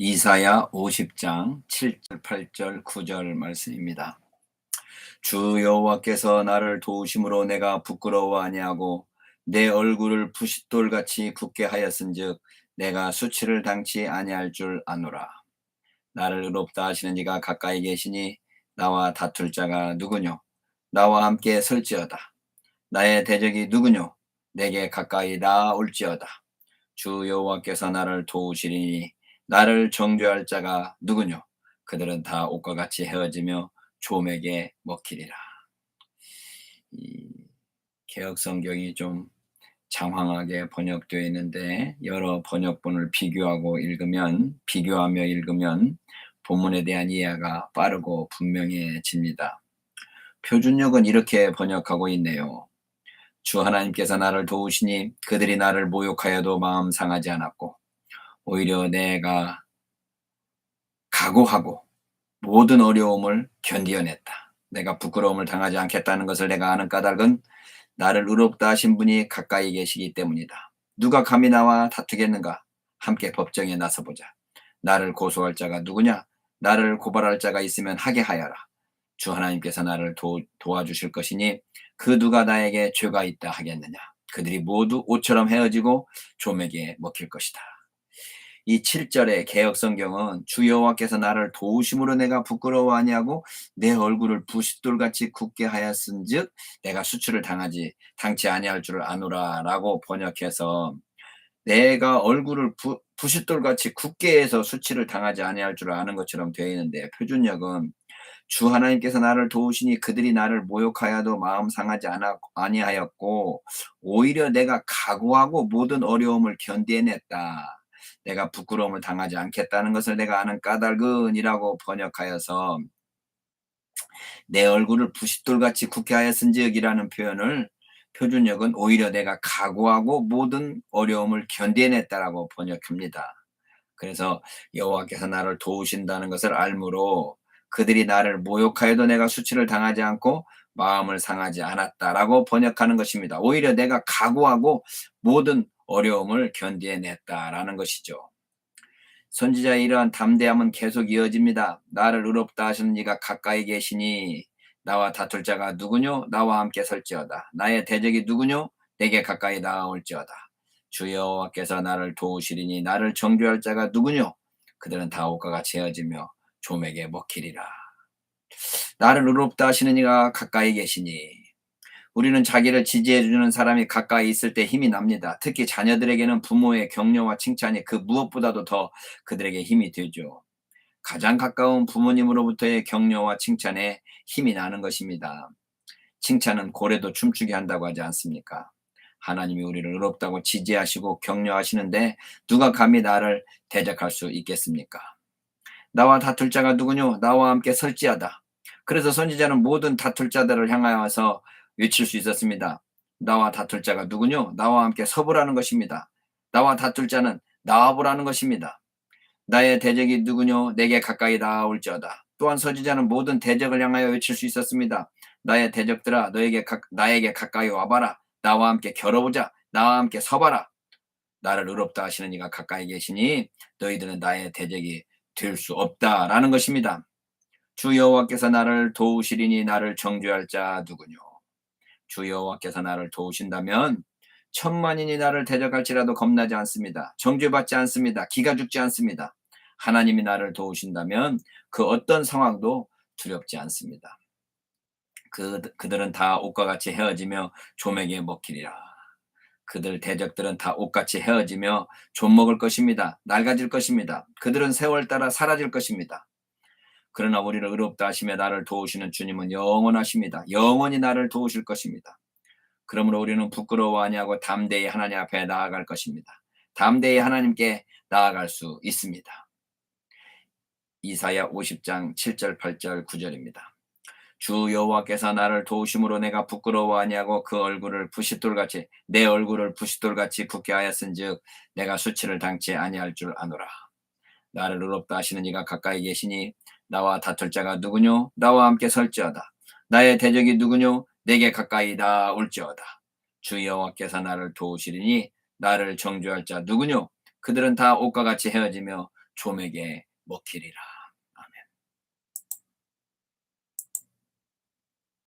이사야 50장 7절, 8절, 9절 말씀입니다. 주 여호와께서 나를 도우심으로 내가 부끄러워 아니하고 내 얼굴을 부싯돌같이 굳게 하였은즉 내가 수치를 당치 아니할 줄 아노라. 나를 의롭다 하시는 이가 가까이 계시니 나와 다툴 자가 누구뇨? 나와 함께 설지어다. 나의 대적이 누구뇨? 내게 가까이 나올지어다. 주 여호와께서 나를 도우시리니 나를 정죄할 자가 누구뇨? 그들은 다 옷과 같이 헤어지며 조맥에 먹히리라. 이 개혁 성경이 좀 장황하게 번역되어 있는데 여러 번역본을 비교하고 읽으면 비교하며 읽으면 본문에 대한 이해가 빠르고 분명해집니다. 표준역은 이렇게 번역하고 있네요. 주 하나님께서 나를 도우시니 그들이 나를 모욕하여도 마음 상하지 않았고 오히려 내가 각오하고 모든 어려움을 견디어냈다. 내가 부끄러움을 당하지 않겠다는 것을 내가 아는 까닭은 나를 의롭다 하신 분이 가까이 계시기 때문이다. 누가 감히 나와 다투겠는가? 함께 법정에 나서보자. 나를 고소할 자가 누구냐? 나를 고발할 자가 있으면 하게 하여라. 주 하나님께서 나를 도, 도와주실 것이니 그 누가 나에게 죄가 있다 하겠느냐? 그들이 모두 옷처럼 헤어지고 조맥에 먹힐 것이다. 이 7절의 개혁 성경은 주 여호와께서 나를 도우심으로 내가 부끄러워 하냐고 내 얼굴을 부싯돌같이 굳게 하였은즉 내가 수출을 당하지 당치 아니할 줄을 아노라라고 번역해서 내가 얼굴을 부, 부싯돌같이 굳게 해서 수치를 당하지 아니할 줄 아는 것처럼 되어 있는데 표준역은 주 하나님께서 나를 도우시니 그들이 나를 모욕하여도 마음 상하지 아니하였고 오히려 내가 각오하고 모든 어려움을 견뎌냈다. 내가 부끄러움을 당하지 않겠다는 것을 내가 아는 까닭은이라고 번역하여서 내 얼굴을 부싯돌같이 굳게 하였은지역이라는 표현을 표준역은 오히려 내가 각오하고 모든 어려움을 견뎌냈다라고 번역합니다. 그래서 여호와께서 나를 도우신다는 것을 알므로 그들이 나를 모욕하여도 내가 수치를 당하지 않고 마음을 상하지 않았다라고 번역하는 것입니다. 오히려 내가 각오하고 모든 어려움을 견뎌냈다라는 것이죠. 선지자의 이러한 담대함은 계속 이어집니다. 나를 의롭다 하시는 이가 가까이 계시니 나와 다툴 자가 누구뇨? 나와 함께 설지어다. 나의 대적이 누구뇨? 내게 가까이 나아올지어다. 주 여호와께서 나를 도우시리니 나를 정죄할 자가 누구뇨? 그들은 다 옷과 같이 헤어지며 조맥에 먹히리라. 나를 의롭다 하시는 이가 가까이 계시니 우리는 자기를 지지해주는 사람이 가까이 있을 때 힘이 납니다. 특히 자녀들에게는 부모의 격려와 칭찬이 그 무엇보다도 더 그들에게 힘이 되죠. 가장 가까운 부모님으로부터의 격려와 칭찬에 힘이 나는 것입니다. 칭찬은 고래도 춤추게 한다고 하지 않습니까? 하나님이 우리를 의롭다고 지지하시고 격려하시는데 누가 감히 나를 대적할 수 있겠습니까? 나와 다툴 자가 누구뇨? 나와 함께 설지하다. 그래서 선지자는 모든 다툴 자들을 향하여서 외칠 수 있었습니다. 나와 다툴 자가 누구뇨? 나와 함께 서보라는 것입니다. 나와 다툴 자는 나와보라는 것입니다. 나의 대적이 누구뇨? 내게 가까이 나아올지어다. 또한 서지자는 모든 대적을 향하여 외칠 수 있었습니다. 나의 대적들아, 너에게 가, 나에게 가까이 와봐라. 나와 함께 겨뤄보자. 나와 함께 서봐라. 나를 의롭다 하시는 이가 가까이 계시니 너희들은 나의 대적이 될 수 없다라는 것입니다. 주 여호와께서 나를 도우시리니 나를 정죄할 자 누구뇨? 주 여호와께서 나를 도우신다면 천만인이 나를 대적할지라도 겁나지 않습니다. 정죄받지 않습니다. 기가 죽지 않습니다. 하나님이 나를 도우신다면 그 어떤 상황도 두렵지 않습니다. 그, 그들은 다 옷과 같이 헤어지며 조맥에 먹히리라. 그들 대적들은 다 옷같이 헤어지며 좀 먹을 것입니다. 낡아질 것입니다. 그들은 세월 따라 사라질 것입니다. 그러나 우리를 의롭다 하시며 나를 도우시는 주님은 영원하십니다. 영원히 나를 도우실 것입니다. 그러므로 우리는 부끄러워 아니하고 담대히 하나님 앞에 나아갈 것입니다. 담대히 하나님께 나아갈 수 있습니다. 이사야 50장 7절 8절 9절입니다. 주 여호와께서 나를 도우심으로 내가 부끄러워 아니하고 그 얼굴을 부싯돌같이 내 얼굴을 부싯돌같이 굳게 하였은즉 내가 수치를 당치 아니할 줄 아노라. 나를 의롭다 하시는 이가 가까이 계시니 나와 다툴 자가 누구뇨? 나와 함께 설지어다. 나의 대적이 누구뇨? 내게 가까이 나올지어다. 주 여호와께서 나를 도우시리니 나를 정죄할 자 누구뇨? 그들은 다 옷과 같이 헤어지며 좀에게 먹히리라.